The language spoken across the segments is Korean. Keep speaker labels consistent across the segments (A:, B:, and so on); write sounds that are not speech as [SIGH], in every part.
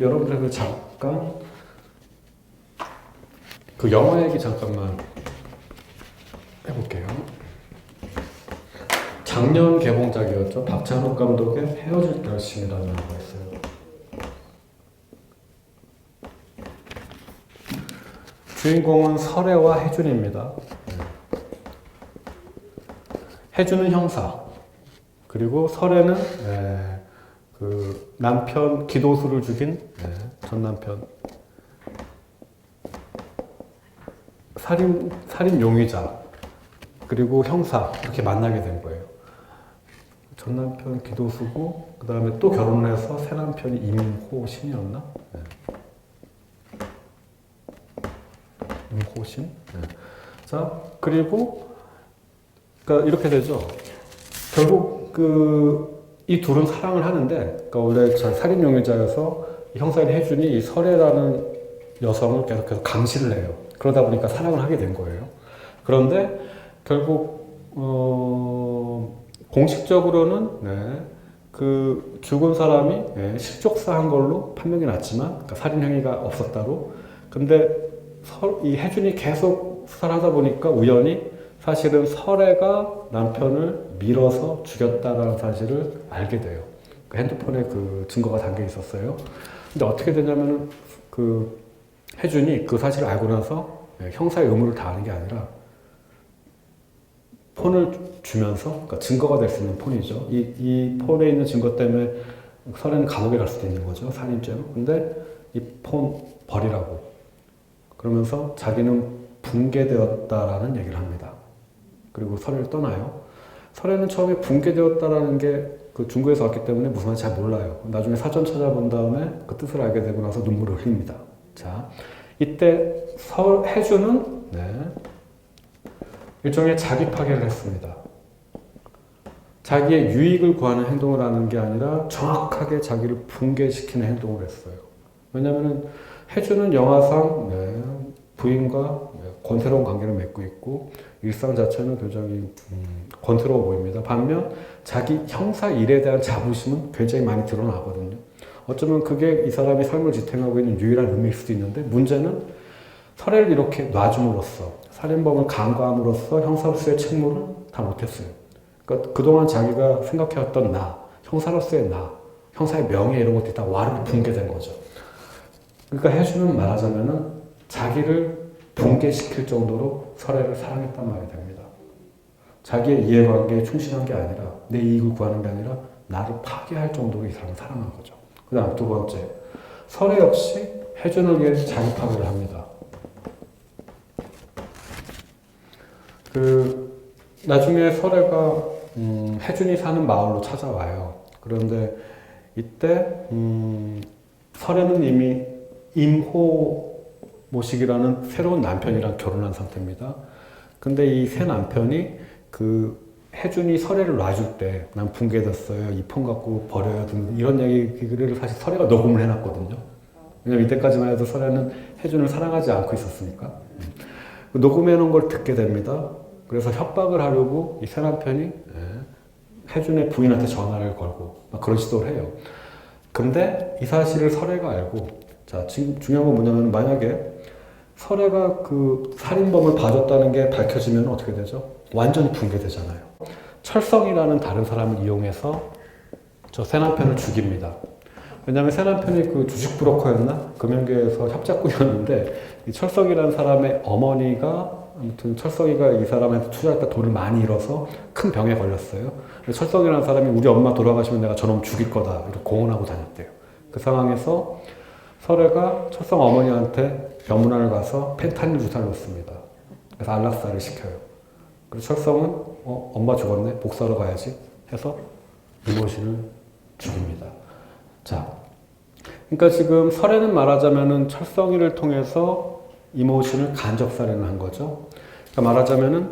A: 여러분들에게 잠깐 그 영화 얘기 잠깐만 해볼게요. 작년 개봉작이었죠. 박찬욱 감독의 헤어질 결심이라는 영화가 있어요. 주인공은 설애와 혜준입니다. 혜준은 형사, 그리고 설애는 에, 그 남편 기도수를 죽인 에, 전 남편 살인 살인 용의자 그리고 형사 이렇게 만나게 된 거예요. 전 남편 기도수고 그 다음에 또 결혼을 해서 새 남편이 임호신이었나? 네. 임호신. 네. 자 그리고 그러니까 이렇게 되죠. 결국 그 이 둘은 사랑을 하는데, 그러니까 원래 저 살인 용의자여서 이 형사인 혜준이 이 설애라는 여성을 계속해서 감시를 해요. 그러다 보니까 사랑을 하게 된 거예요. 그런데 결국 어, 공식적으로는 네, 그 죽은 사람이 네, 실족사한 걸로 판명이 났지만 그러니까 살인 행위가 없었다로. 근데 설, 이 혜준이 계속 수사를 하다 보니까 우연히 사실은 설애가 남편을 밀어서 죽였다라는 사실을 알게 돼요. 그 핸드폰에 그 증거가 담겨 있었어요. 근데 어떻게 되냐면은 그 혜준이 그 사실을 알고 나서 예, 형사의 의무를 다하는 게 아니라 폰을 주면서 그러니까 증거가 될 수 있는 폰이죠. 이, 이 폰에 있는 증거 때문에 설애는 감옥에 갈 수도 있는 거죠. 살인죄로. 근데 이 폰 버리라고. 그러면서 자기는 붕괴되었다라는 얘기를 합니다. 그리고 설애를 떠나요. 설애는 처음에 붕괴되었다라는 게 그 중국에서 왔기 때문에 무슨 말인지 잘 몰라요. 나중에 사전 찾아본 다음에 그 뜻을 알게 되고 나서 눈물을 흘립니다. 자, 이때 설, 해주는 네, 일종의 자기 파괴를 했습니다. 자기의 유익을 구하는 행동을 하는 게 아니라 정확하게 자기를 붕괴시키는 행동을 했어요. 왜냐하면 해주는 영화상 네, 부인과 네, 권태로운 관계를 맺고 있고 일상 자체는 굉장히 음, 권태로워 보입니다. 반면 자기 형사 일에 대한 자부심은 굉장히 많이 드러나거든요. 어쩌면 그게 이 사람이 삶을 지탱하고 있는 유일한 의미일 수도 있는데 문제는 설애를 이렇게 놔줌으로써 살인범을 간과함으로써 형사로서의 책무를 다 못했어요. 그러니까 그동안 자기가 생각해왔던 나, 형사로서의 나, 형사의 명예 이런 것들이 다 와르르 붕괴된 거죠. 그러니까 해주는 말하자면은 자기를 붕괴시킬 정도로 설애를 사랑했단 말이 됩니다. 자기의 이해관계에 충실한 게 아니라 내 이익을 구하는 게 아니라 나를 파괴할 정도로 이 사람을 사랑한 거죠. 그 다음 두 번째, 설애 역시 해준을 위해서 자기 파괴를 합니다. 그 나중에 설애가 음, 해준이 사는 마을로 찾아와요. 그런데 이때 음, 설애는 이미 임호 모식이라는 새로운 남편이랑 결혼한 상태입니다. 근데 이 새 남편이 그 혜준이 설애를 놔줄 때 난 붕괴됐어요. 이 폰 갖고 버려요. 등 이런 얘기를 사실 설애가 녹음을 해놨거든요. 왜냐면 이때까지만 해도 설애는 혜준을 사랑하지 않고 있었으니까. 그 녹음해놓은 걸 듣게 됩니다. 그래서 협박을 하려고 이 새 남편이 예, 혜준의 부인한테 전화를 걸고 막 그런 시도를 해요. 근데 이 사실을 설애가 알고 자 지금 중요한 건 뭐냐면 만약에 설애가 그 살인범을 봐줬다는 게 밝혀지면 어떻게 되죠? 완전히 붕괴되잖아요. 철성이라는 다른 사람을 이용해서 저 새 남편을 죽입니다. 왜냐하면 새 남편이 그 주식 브로커였나 금연계에서 협작꾼이었는데 이 철성이라는 사람의 어머니가 아무튼 철성이가 이 사람한테 투자할 때 돈을 많이 잃어서 큰 병에 걸렸어요. 철성이라는 사람이 우리 엄마 돌아가시면 내가 저놈 죽일 거다 이렇게 공언하고 다녔대요. 그 상황에서 설애가 철성 어머니한테 병문안을 가서 펜타닐 주사를 놓습니다. 그래서 안락사를 시켜요. 그리고 철성은 어, 엄마 죽었네 복사로 가야지 해서 이모신을 죽입니다. 자, 그러니까 지금 설에는 말하자면은 철성이를 통해서 이모신을 간접살인을 한 거죠. 그러니까 말하자면은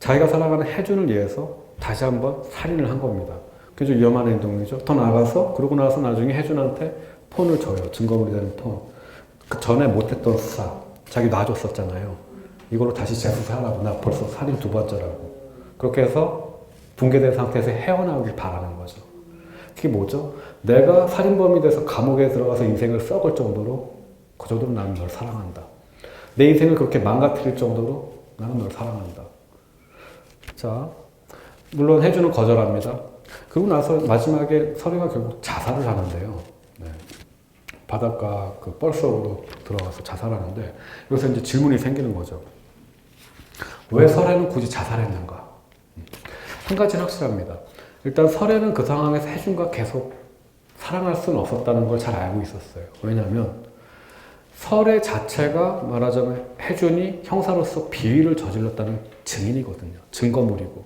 A: 자기가 살아가는 해준을 위해서 다시 한번 살인을 한 겁니다. 좀 위험한 행동이죠. 더 나가서 그러고 나서 나중에 해준한테 폰을 줘요. 증거물이 되는 폰. 그 전에 못했던 수사. 자기 놔줬었잖아요. 이걸로 다시 재수사하라고. 나 벌써 살인 두 번째라고. 그렇게 해서 붕괴된 상태에서 헤어나오길 바라는 거죠. 그게 뭐죠? 내가 살인범이 돼서 감옥에 들어가서 인생을 썩을 정도로 그 정도로 나는 널 사랑한다. 내 인생을 그렇게 망가뜨릴 정도로 나는 널 사랑한다. 자, 물론 해주는 거절합니다. 그리고 나서 마지막에 설이가 결국 자살을 하는데요. 네. 바닷가 그 뻘속으로 들어가서 자살하는데 여기서 이제 질문이 생기는 거죠. 왜 설에는 굳이 자살했는가? 한 가지는 확실합니다. 일단 설에는 그 상황에서 해준과 계속 사랑할 수는 없었다는 걸 잘 알고 있었어요. 왜냐하면 설의 자체가 말하자면 해준이 형사로서 비위를 저질렀다는 증인이거든요. 증거물이고.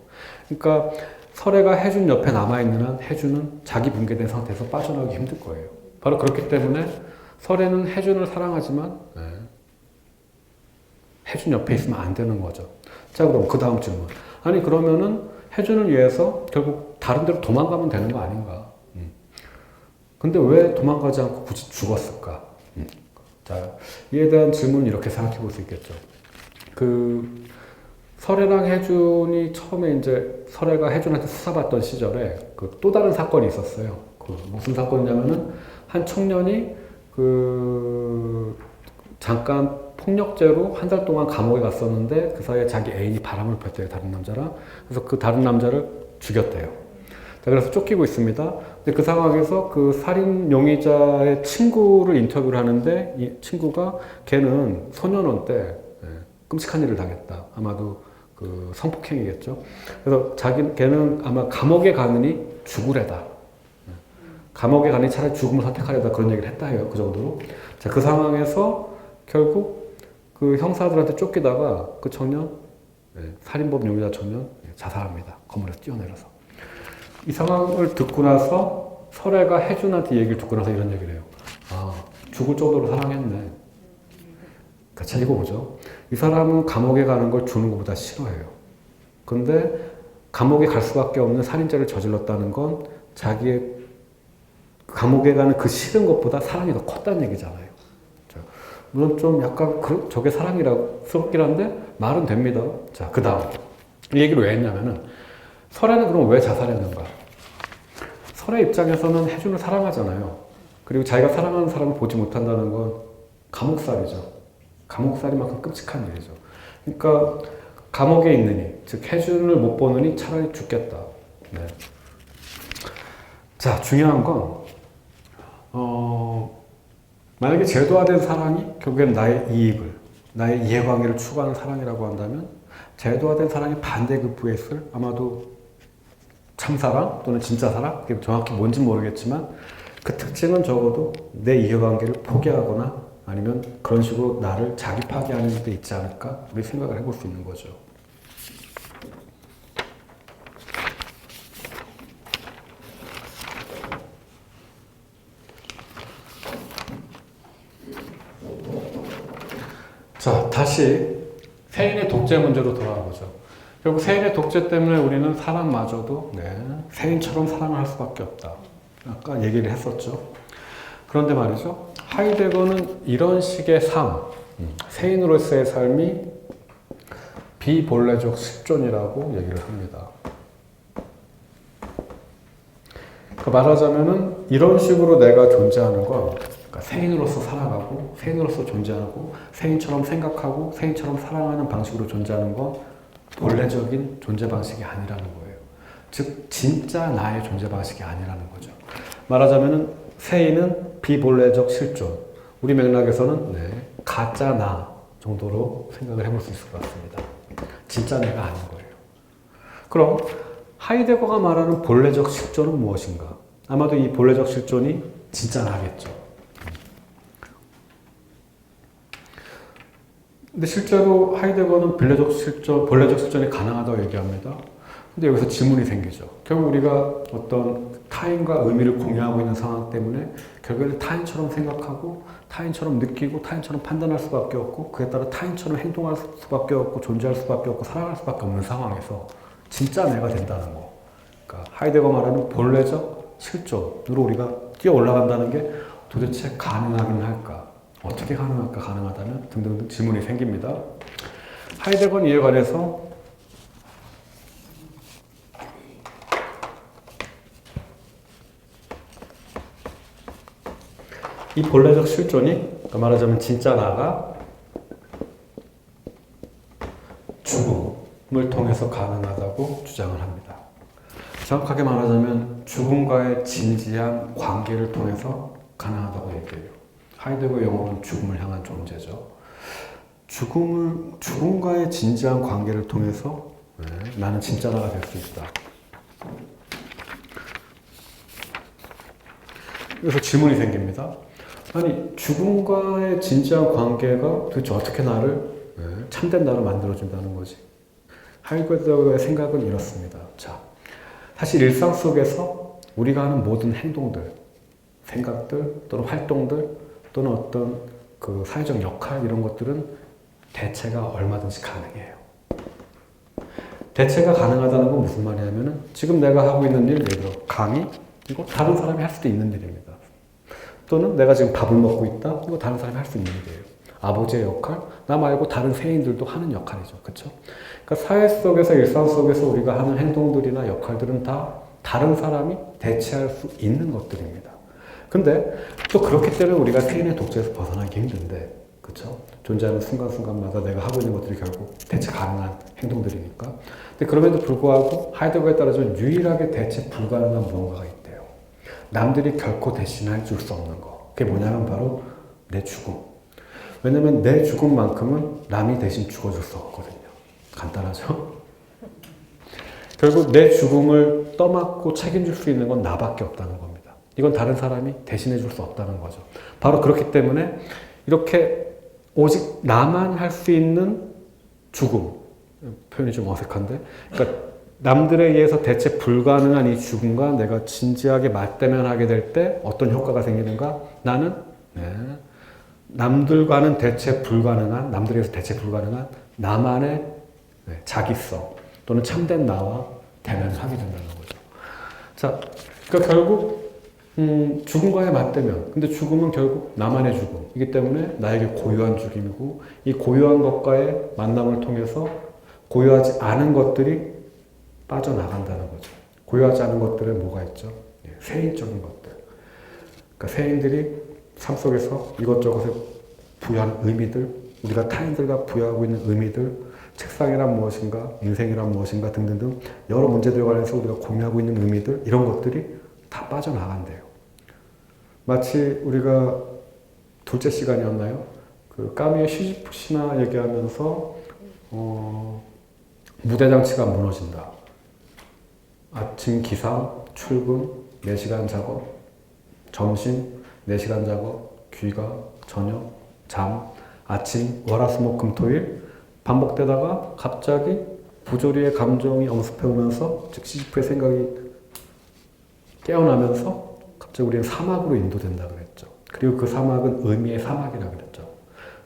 A: 그러니까 설애가 해준 옆에 남아있는 한 해준은 자기 붕괴된 상태에서 빠져나오기 힘들 거예요. 바로 그렇기 때문에 설애는 해준을 사랑하지만 네. 해준 옆에 있으면 안 되는 거죠. 자 그럼 그 다음 질문. 아니 그러면은 해준을 위해서 결국 다른 데로 도망가면 되는 거 아닌가? 음. 근데 왜 도망가지 않고 굳이 죽었을까? 음. 자 이에 대한 질문은 이렇게 생각해 볼 수 있겠죠. 그 설애랑 해준이 처음에 이제 설애가 해준한테 수사받던 시절에 그 또 다른 사건이 있었어요. 그 무슨 사건이냐면은 한 청년이 그 잠깐 폭력죄로 한 달 동안 감옥에 갔었는데 그 사이에 자기 애인이 바람을 폈대요 다른 남자랑 그래서 그 다른 남자를 죽였대요. 자 그래서 쫓기고 있습니다. 근데 그 상황에서 그 살인 용의자의 친구를 인터뷰를 하는데 이 친구가 걔는 소년원 때 예, 끔찍한 일을 당했다. 아마도 그 성폭행이겠죠. 그래서 자기 걔는 아마 감옥에 가느니 죽으래다. 예. 감옥에 가니 차라리 죽음을 선택하려다 그런 얘기를 했다 해요. 그 정도로. 자, 그 상황에서 결국 그 형사들한테 쫓기다가 그 청년, 예, 살인범 용의자 청년 예, 자살합니다. 건물에서 뛰어내려서. 이 상황을 듣고 나서 설애가 혜준한테 얘기를 듣고 나서 이런 얘기를 해요. 아, 죽을 정도로 사랑했네. 자, 이거 보죠. 이 사람은 감옥에 가는 걸 주는 것보다 싫어해요. 근데 감옥에 갈 수밖에 없는 살인죄를 저질렀다는 건 자기의 감옥에 가는 그 싫은 것보다 사랑이 더 컸다는 얘기잖아요. 자, 물론 좀 약간 그, 저게 사랑이라고 스럽긴 한데 말은 됩니다. 자, 그 다음. 이 얘기를 왜 했냐면은 설애는 그럼 왜 자살했는가? 설애 입장에서는 혜준을 사랑하잖아요. 그리고 자기가 사랑하는 사람을 보지 못한다는 건 감옥살이죠. 감옥살이만큼 끔찍한 일이죠. 그러니까 감옥에 있느니, 즉 해준을 못 보느니 차라리 죽겠다. 네. 자, 중요한 건 어, 만약에 제도화된 사랑이 결국엔 나의 이익을, 나의 이해관계를 추구하는 사랑이라고 한다면 제도화된 사랑이 반대급부에 있을 아마도 참사랑 또는 진짜 사랑, 그게 정확히 뭔지 모르겠지만 그 특징은 적어도 내 이해관계를 포기하거나 아니면 그런 식으로 나를 자기 파괴하는 데 있지 않을까 우리 생각을 해볼 수 있는 거죠. 자, 다시 세인의 독재 문제로 돌아가 보죠. 결국 세인의 독재 때문에 우리는 사람마저도 네, 세인처럼 사랑을 할 수밖에 없다. 아까 얘기를 했었죠. 그런데 말이죠. 하이데거는 이런 식의 삶, 세인으로서의 삶이 비본래적 실존이라고 얘기를 합니다. 그 말하자면은 이런 식으로 내가 존재하는 건 그러니까 세인으로서 살아가고 세인으로서 존재하고 세인처럼 생각하고 세인처럼 사랑하는 방식으로 존재하는 건 본래적인 존재 방식이 아니라는 거예요. 즉 진짜 나의 존재 방식이 아니라는 거죠. 말하자면은 세인은 비본래적 실존. 우리 맥락에서는 네, 가짜 나 정도로 생각을 해볼 수 있을 것 같습니다. 진짜 내가 아닌 거예요. 그럼 하이데거가 말하는 본래적 실존은 무엇인가? 아마도 이 본래적 실존이 진짜 나겠죠. 근데 실제로 하이데거는 본래적 실존, 본래적 실존이 가능하다고 얘기합니다. 근데 여기서 질문이 생기죠. 결국 우리가 어떤 타인과 의미를 공유하고 있는 상황 때문에 결국에는 타인처럼 생각하고 타인처럼 느끼고 타인처럼 판단할 수밖에 없고 그에 따라 타인처럼 행동할 수밖에 없고 존재할 수밖에 없고 살아갈 수밖에 없는 상황에서 진짜 내가 된다는 거. 그러니까 하이데거 말하는 본래적 실존으로 우리가 뛰어 올라간다는 게 도대체 가능하긴 할까? 어떻게 가능할까? 가능하다면 등등등 질문이 생깁니다. 하이데거는 이에 관해서 이 본래적 실존이 그 말하자면 진짜 나가 죽음을 통해서 가능하다고 주장을 합니다. 정확하게 말하자면 죽음과의 진지한 관계를 통해서 가능하다고 얘기해요. 하이데거 용어는 죽음을 향한 존재죠. 죽음을 죽음과의 진지한 관계를 통해서 네, 나는 진짜 나가 될 수 있다. 그래서 질문이 생깁니다. 아니 죽음과의 진지한 관계가 도대체 어떻게 나를 네, 참된 나를 만들어준다는 거지? 하이데거의 생각은 이렇습니다. 자, 사실 일상 속에서 우리가 하는 모든 행동들, 생각들 또는 활동들 또는 어떤 그 사회적 역할 이런 것들은 대체가 얼마든지 가능해요. 대체가 가능하다는 건 무슨 말이냐면은 지금 내가 하고 있는 일, 예를 들어 강의 이거 다른 사람이 할 수도 있는 일입니다. 또는 내가 지금 밥을 먹고 있다 이거 다른 사람이 할 수 있는 일이에요. 아버지의 역할, 나 말고 다른 세인들도 하는 역할이죠. 그렇죠? 그러니까 사회 속에서 일상 속에서 우리가 하는 행동들이나 역할들은 다 다른 사람이 대체할 수 있는 것들입니다. 근데 또 그렇기 때문에 우리가 세인의 독재에서 벗어나기 힘든데, 그렇죠? 존재하는 순간순간마다 내가 하고 있는 것들이 결국 대체 가능한 행동들이니까. 근데 그럼에도 불구하고 하이데거에 따라서 유일하게 대체 불가능한 무언가가 있대요. 남들이 결코 대신해 줄수 없는 거. 그게 뭐냐면 바로 내 죽음. 왜냐면 내 죽음만큼은 남이 대신 죽어줄 수 없거든요. 간단하죠? [LAUGHS] 결국 내 죽음을 떠맡고 책임질 수 있는 건 나밖에 없다는 겁니다. 이건 다른 사람이 대신해 줄 수 없다는 거죠. 바로 그렇기 때문에 이렇게 오직 나만 할 수 있는 죽음. 표현이 좀 어색한데. 그러니까 남들에 의해서 대체 불가능한 이 죽음과 내가 진지하게 맞대면하게 될 때 어떤 효과가 생기는가? 나는 네, 남들과는 대체 불가능한, 남들에서 대체 불가능한 나만의 네, 자기성 또는 참된 나와 대면을 하게 된다는 거죠. 자, 그러니까 결국 음, 죽음과의 맞대면. 근데 죽음은 결국 나만의 죽음이기 때문에 나에게 고유한 죽음이고 이 고유한 것과의 만남을 통해서 고유하지 않은 것들이 빠져나간다는 거죠. 고유하지 않은 것들은 뭐가 있죠? 예, 세인적인 것들. 그러니까 세인들이 삶 속에서 이것저것에 부여한 의미들, 우리가 타인들과 부여하고 있는 의미들, 책상이란 무엇인가, 인생이란 무엇인가 등등등 여러 문제들에 관해서 우리가 공유하고 있는 의미들, 이런 것들이 다 빠져나간대요. 마치 우리가 둘째 시간이었나요? 그 까미의 시지프 신화 얘기하면서 어, 무대 장치가 무너진다. 아침 기상, 출근, 4시간 작업, 점심, 4시간 작업, 귀가, 저녁, 잠, 아침, 월화수목 금토일 반복되다가 갑자기 부조리의 감정이 엄습해 오면서 즉 시지프의 생각이 깨어나면서 갑자기 우리는 사막으로 인도된다 그랬죠. 그리고 그 사막은 의미의 사막이라 그랬죠.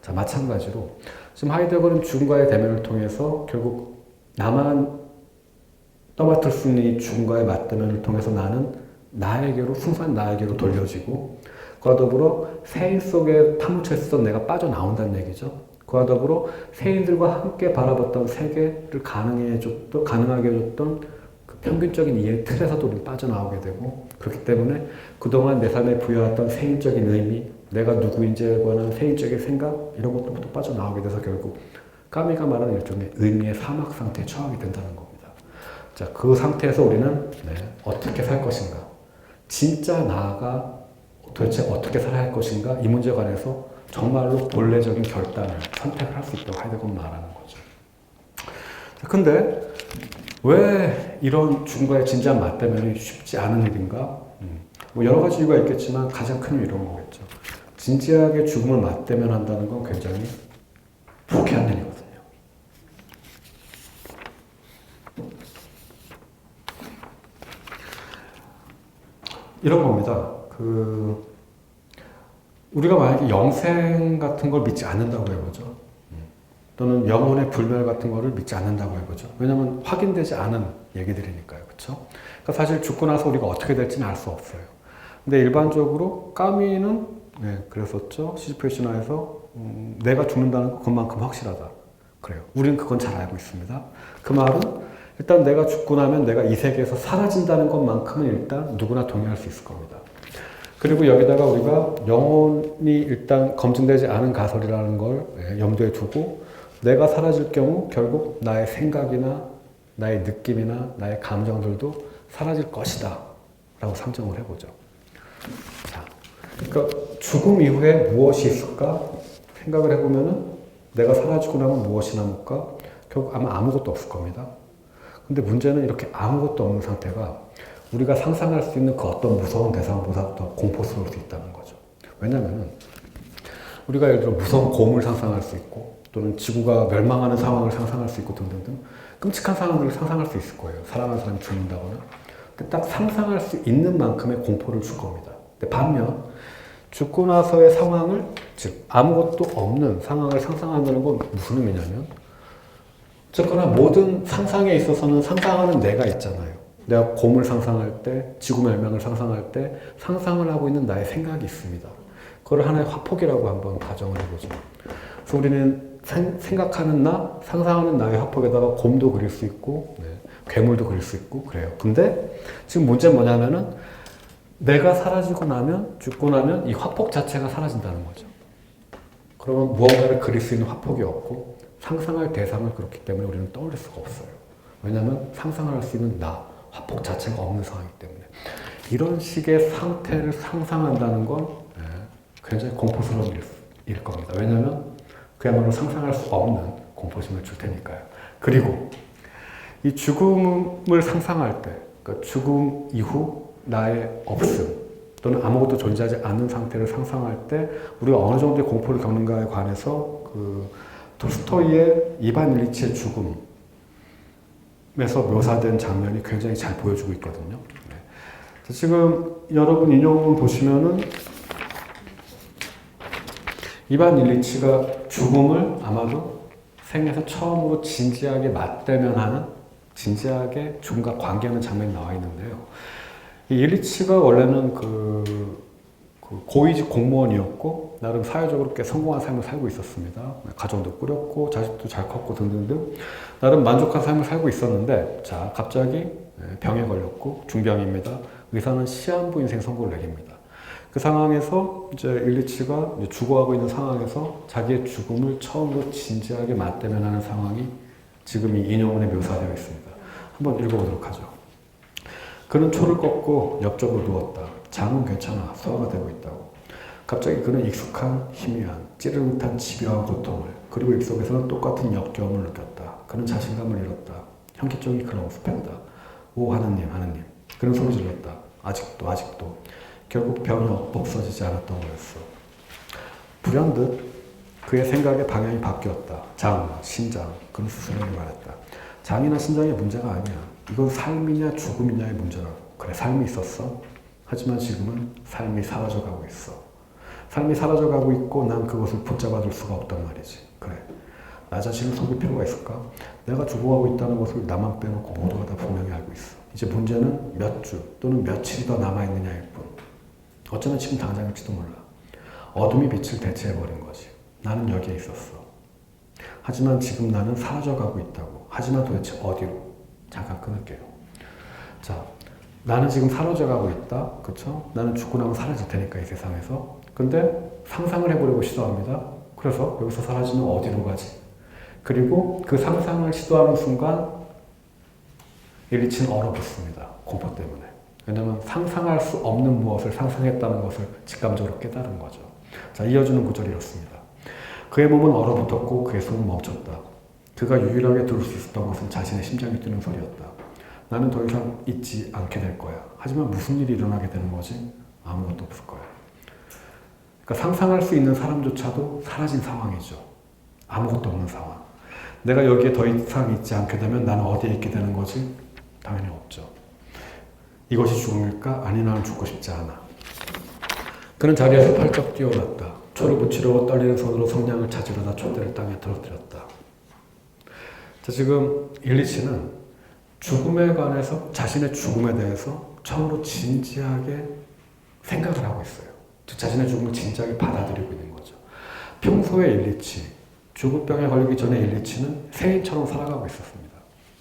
A: 자, 마찬가지로 지금 하이데거는 죽음과의 대면을 통해서 결국 나만 떠맡을 수 있는 이 죽음과의 맞대면을 통해서 나는 나에게로 순수한 나에게로 돌려지고 그와 더불어 세인 속에 파묻혀 있었던 내가 빠져나온다는 얘기죠. 그와 더불어 세인들과 함께 바라봤던 세계를 가능하게 해줬던 그 평균적인 이해 틀에서도 우리 빠져나오게 되고 그렇기 때문에 그동안 내 삶에 부여했던 세인적인 의미, 내가 누구인지에 관한 세인적인 생각 이런 것들부터 빠져나오게 돼서 결국 까미가 말하는 일종의 의미의 사막 상태에 처하게 된다는 겁니다. 자, 그 상태에서 우리는 네, 어떻게 살 것인가? 진짜 나가 도대체 어떻게 살아야 할 것인가? 이 문제에 관해서 정말로 본래적인 결단을 선택을 할 수 있다고 하이데거는 말하는 거죠. 자, 근데 왜 이런 죽음과의 진지한 맞대면이 쉽지 않은 일인가? 음, 뭐 여러 가지 이유가 있겠지만 가장 큰 이유 이런 거겠죠. 진지하게 죽음을 맞대면 한다는 건 굉장히 불쾌한 일이거든요. 이런 겁니다. 그 우리가 만약에 영생 같은 걸 믿지 않는다고 해보죠. 또는 영혼의 불멸 같은 거를 믿지 않는다고 해보죠. 왜냐하면 확인되지 않은 얘기들이니까요. 그렇죠? 그러니까 사실 죽고 나서 우리가 어떻게 될지는 알 수 없어요. 근데 일반적으로 까미는 네, 그랬었죠. 신화에서 음, 내가 죽는다는 것만큼 확실하다. 그래요. 우리는 그건 잘 알고 있습니다. 그 말은 일단 내가 죽고 나면 내가 이 세계에서 사라진다는 것만큼은 일단 누구나 동의할 수 있을 겁니다. 그리고 여기다가 우리가 영혼이 일단 검증되지 않은 가설이라는 걸 예, 염두에 두고 내가 사라질 경우 결국 나의 생각이나 나의 느낌이나 나의 감정들도 사라질 것이다. 라고 상정을 해보죠. 자, 그러니까 죽음 이후에 무엇이 있을까 생각을 해보면은 내가 사라지고 나면 무엇이 남을까? 결국 아마 아무것도 없을 겁니다. 근데 문제는 이렇게 아무것도 없는 상태가 우리가 상상할 수 있는 그 어떤 무서운 대상보다 더 공포스러울 수 있다는 거죠. 왜냐면은 우리가 예를 들어 무서운 곰을 상상할 수 있고 또는 지구가 멸망하는 상황을 상상할 수 있고 등등등 끔찍한 상황들을 상상할 수 있을 거예요. 사랑하는 사람이 죽는다거나. 근데 딱 상상할 수 있는 만큼의 공포를 줄 겁니다. 근데 반면 죽고 나서의 상황을 즉 아무것도 없는 상황을 상상한다는 건 무슨 의미냐면 어쨌거나 모든 상상에 있어서는 상상하는 내가 있잖아요. 내가 곰을 상상할 때, 지구 멸망을 상상할 때 상상을 하고 있는 나의 생각이 있습니다. 그걸 하나의 화폭이라고 한번 가정을 해보죠. 그래서 우리는 생, 생각하는 나, 상상하는 나의 화폭에다가 곰도 그릴 수 있고, 네, 괴물도 그릴 수 있고, 그래요. 근데 지금 문제는 뭐냐면은 내가 사라지고 나면, 죽고 나면 이 화폭 자체가 사라진다는 거죠. 그러면 무언가를 그릴 수 있는 화폭이 없고, 상상할 대상을 그렇기 때문에 우리는 떠올릴 수가 없어요. 왜냐하면 상상할 수 있는 나, 화폭 자체가 없는 상황이기 때문에. 이런 식의 상태를 상상한다는 건 예, 굉장히 공포스러운 일, 일 겁니다. 왜냐하면 그야말로 상상할 수 없는 공포심을 줄 테니까요. 그리고 이 죽음을 상상할 때, 그러니까 죽음 이후 나의 없음 또는 아무것도 존재하지 않는 상태를 상상할 때 우리가 어느 정도의 공포를 겪는가에 관해서 그 톨스토이의 이반 일리치의 죽음에서 묘사된 장면이 굉장히 잘 보여주고 있거든요. 네. 자, 지금 여러분 인용문 보시면은 이반 일리치가 죽음을 아마도 생에서 처음으로 진지하게 맞대면하는 진지하게 죽음과 관계하는 장면이 나와 있는데요. 이 일리치가 원래는 그, 그 고위직 공무원이었고 나름 사회적으로 꽤 성공한 삶을 살고 있었습니다. 가정도 꾸렸고 자식도 잘 컸고 등등등 나름 만족한 삶을 살고 있었는데 자 갑자기 병에 걸렸고 중병입니다. 의사는 시한부 인생 선고를 내립니다. 그 상황에서 이제 일리치가 죽어가고 있는 상황에서 자기의 죽음을 처음으로 진지하게 맞대면하는 상황이 지금 이 인용문에 묘사되어 있습니다. 한번 읽어보도록 하죠. 그는 초를 꺾고 옆쪽으로 누웠다. 장은 괜찮아. 소화가 되고 있다고. 갑자기 그는 익숙한 희미한 찌르듯한 집요한 고통을 그리고 입속에서는 똑같은 역겨움을 느꼈다. 그는 자신감을 잃었다. 현기증이 그를 엄습했다. 오 하나님 하나님. 그는 소리 질렀다. 아직도 아직도. 결국 병이 없어지지 않았던 거였어. 불현듯 그의 생각의 방향이 바뀌었다. 장, 신장, 그는 스스로 말했다. 장이나 신장의 문제가 아니야. 이건 삶이냐 죽음이냐의 문제라고. 그래, 삶이 있었어. 하지만 지금은 삶이 사라져가고 있어. 삶이 사라져가고 있고 난 그것을 붙잡아둘 수가 없단 말이지. 그래. 나 자신을 속일 필요가 있을까? 내가 죽어가고 있다는 것을 나만 빼놓고 모두가 다 분명히 알고 있어. 이제 문제는 몇 주 또는 며칠이 더 남아있느냐일 뿐. 어쩌면 지금 당장일지도 몰라. 어둠이 빛을 대체해버린 거지. 나는 여기에 있었어. 하지만 지금 나는 사라져가고 있다고. 하지만 도대체 어디로? 잠깐 끊을게요. 자, 나는 지금 사라져가고 있다. 그쵸? 나는 죽고 나면 사라질 테니까, 이 세상에서. 근데 상상을 해보려고 시도합니다. 그래서 여기서 사라지면 어디로 가지? 그리고 그 상상을 시도하는 순간 일리치는 얼어붙습니다. 공포 때문에. 왜냐하면 상상할 수 없는 무엇을 상상했다는 것을 직감적으로 깨달은 거죠. 자, 이어주는 구절이 이렇습니다. 그의 몸은 얼어붙었고 그의 손은 멈췄다. 그가 유일하게 들을 수 있었던 것은 자신의 심장이 뛰는 소리였다. 나는 더 이상 잊지 않게 될 거야. 하지만 무슨 일이 일어나게 되는 거지? 아무것도 없을 거야. 그러니까 상상할 수 있는 사람조차도 사라진 상황이죠. 아무것도 없는 상황. 내가 여기에 더 이상 있지 않게 되면 나는 어디에 있게 되는 거지? 당연히 없죠. 이것이 죽음일까? 아니 나는 죽고 싶지 않아. 그는 자리에서 팔쩍 뛰어났다. 초를 붙이려고 떨리는 손으로 성냥을 찾으려다 촛대를 땅에 떨어뜨렸다. 자, 지금 일리치는 죽음에 관해서 자신의 죽음에 대해서 처음으로 진지하게 생각을 하고 있어요. 즉 자신의 죽음을 진지하게 받아들이고 있는 거죠. 평소에 일리치, 죽을 병에 걸리기 전에 일리치는 세인처럼 살아가고 있었습니다.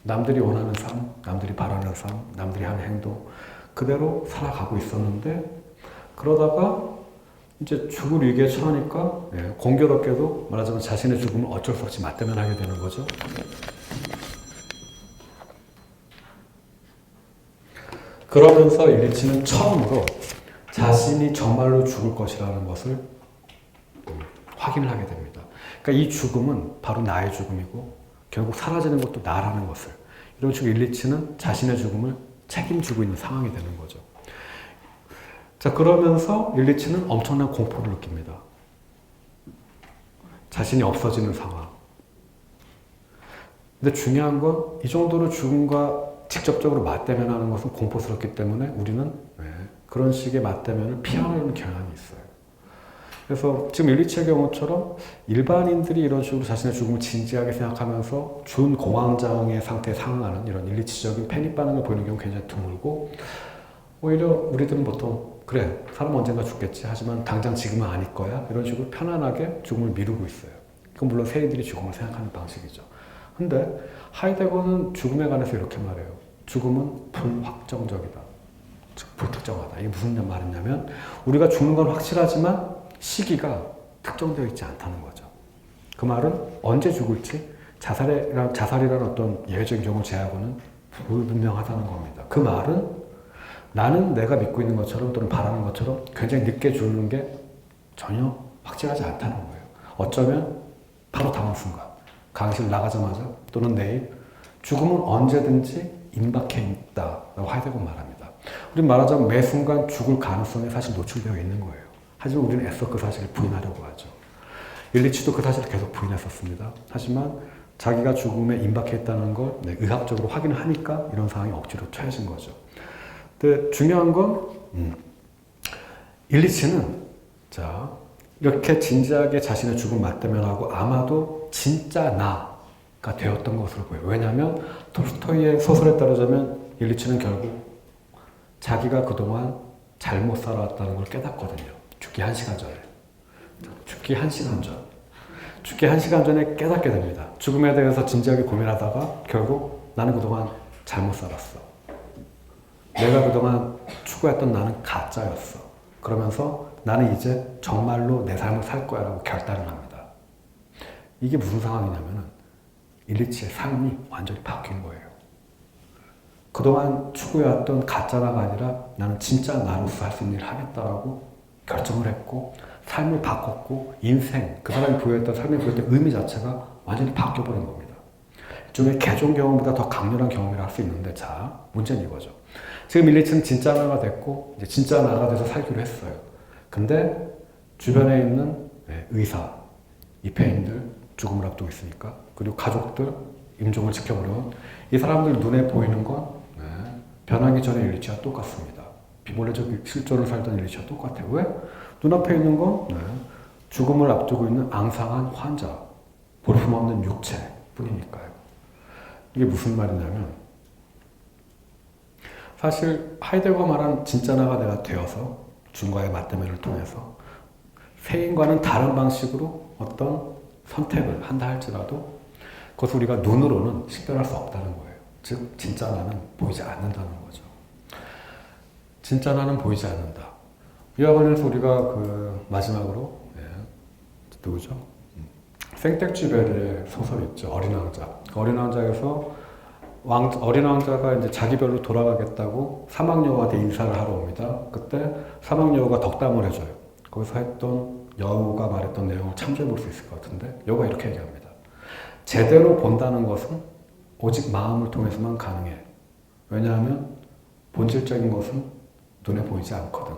A: 남들이 원하는 삶, 남들이 바라는 삶, 남들이 하는 행동 그대로 살아가고 있었는데 그러다가 이제 죽을 위기에 처하니까 예, 공교롭게도 말하자면 자신의 죽음을 어쩔 수 없이 맞대면하게 되는 거죠. 그러면서 일리치는 처음으로 자신이 정말로 죽을 것이라는 것을 음, 확인을 하게 됩니다. 그러니까 이 죽음은 바로 나의 죽음이고 결국 사라지는 것도 나라는 것을 이런 식으로 일리치는 자신의 죽음을 책임지고 있는 상황이 되는 거죠. 자 그러면서 일리치는 엄청난 공포를 느낍니다. 자신이 없어지는 상황. 근데 중요한 건 이 정도로 죽음과 직접적으로 맞대면 하는 것은 공포스럽기 때문에 우리는 네, 그런 식의 맞대면을 피하는 경향이 있어요. 그래서 지금 일리치의 경우처럼 일반인들이 이런 식으로 자신의 죽음을 진지하게 생각하면서 준 공황장애 상태에 상응하는 이런 일리치적인 패닉 반응을 보이는 경우 굉장히 드물고 오히려 우리들은 보통 그래 사람 언젠가 죽겠지 하지만 당장 지금은 아닐 거야 이런 식으로 편안하게 죽음을 미루고 있어요. 그건 물론 세인들이 죽음을 생각하는 방식이죠. 근데 하이데거는 죽음에 관해서 이렇게 말해요. 죽음은 불확정적이다. 즉 불특정하다. 이게 무슨 말이냐면 우리가 죽는 건 확실하지만 시기가 특정되어 있지 않다는 거죠. 그 말은 언제 죽을지 자살이란 자살이라는 어떤 예외적인 경우 제하고는 불분명하다는 겁니다. 그 말은 나는 내가 믿고 있는 것처럼 또는 바라는 것처럼 굉장히 늦게 죽는 게 전혀 확실하지 않다는 거예요. 어쩌면 바로 다음 순간 강의실 나가자마자 또는 내일 죽음은 언제든지 임박해 있다라고 하이데거 말합니다. 우리 말하자면 매 순간 죽을 가능성에 사실 노출되어 있는 거예요. 하지만 우리는 애써 그 사실을 부인하려고 하죠. 일리치도 그 사실을 계속 부인했었습니다. 하지만 자기가 죽음에 임박해 있다는 걸 네, 의학적으로 확인을 하니까 이런 상황이 억지로 처해진 거죠. 근데 중요한 건 음, 일리치는 자 이렇게 진지하게 자신의 죽음 맞대면하고 아마도 진짜 나가 되었던 것으로 보여요. 왜냐하면 톨스토이의 소설에 따르자면 일리치는 결국 자기가 그동안 잘못 살아왔다는 걸 깨닫거든요. 죽기 한 시간 전에. 죽기 한 시간 전. 죽기 한 시간 전에 깨닫게 됩니다. 죽음에 대해서 진지하게 고민하다가 결국 나는 그동안 잘못 살았어. 내가 그동안 추구했던 나는 가짜였어. 그러면서 나는 이제 정말로 내 삶을 살 거야 라고 결단을 합니다. 이게 무슨 상황이냐면은 일리치의 삶이 완전히 바뀐 거예요. 그동안 추구해왔던 가짜라가 아니라 나는 진짜 나로서 할 수 있는 일을 하겠다라고 결정을 했고 삶을 바꿨고 인생 그 사람이 부여했던 삶에 부여했던 의미 자체가 완전히 바뀌어버린 겁니다. 일종의 개종 경험보다 더 강렬한 경험이라 할 수 있는데 자 문제는 이거죠. 지금 일리치는 진짜 나가 됐고 이제 진짜 나가 돼서 살기로 했어요. 근데 주변에 있는 네, 의사, 입회인들 죽음을 앞두고 있으니까 그리고 가족들 임종을 지켜보려는 이 사람들 눈에 보이는 건 네, 변하기 전에 일리치와 똑같습니다. 비본래적 실존을 살던 일리치와 똑같아요. 왜? 눈앞에 있는 건 네, 죽음을 앞두고 있는 앙상한 환자, 볼품없는 육체 뿐이니까요. 이게 무슨 말이냐면 사실 하이데거가 말한 진짜 나가 내가 되어서 준과의 맞대면을 통해서 세인과는 다른 방식으로 어떤 선택을 한다 할지라도 그것을 우리가 눈으로는 식별할 수 없다는 거예요. 즉 진짜 나는 보이지 않는다는 거죠. 진짜 나는 보이지 않는다. 관련해서 우리가 그 마지막으로 예, 누구죠? 음, 생텍쥐베르의 소설 있죠. 어린 왕자. 그 어린 왕자에서 왕, 어린 왕자가 이제 자기 별로 돌아가겠다고 사막여우한테 인사를 하러 옵니다. 그때 사막여우가 덕담을 해줘요. 거기서 했던 여우가 말했던 내용을 참조해 볼 수 있을 것 같은데 여우가 이렇게 얘기합니다. 제대로 본다는 것은 오직 마음을 통해서만 가능해. 왜냐하면 본질적인 것은 눈에 보이지 않거든.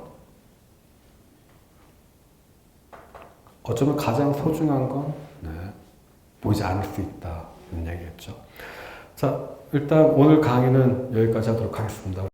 A: 어쩌면 가장 소중한 건 네, 보이지 않을 수 있다는 얘기겠죠. 자, 일단 오늘 강의는 여기까지 하도록 하겠습니다.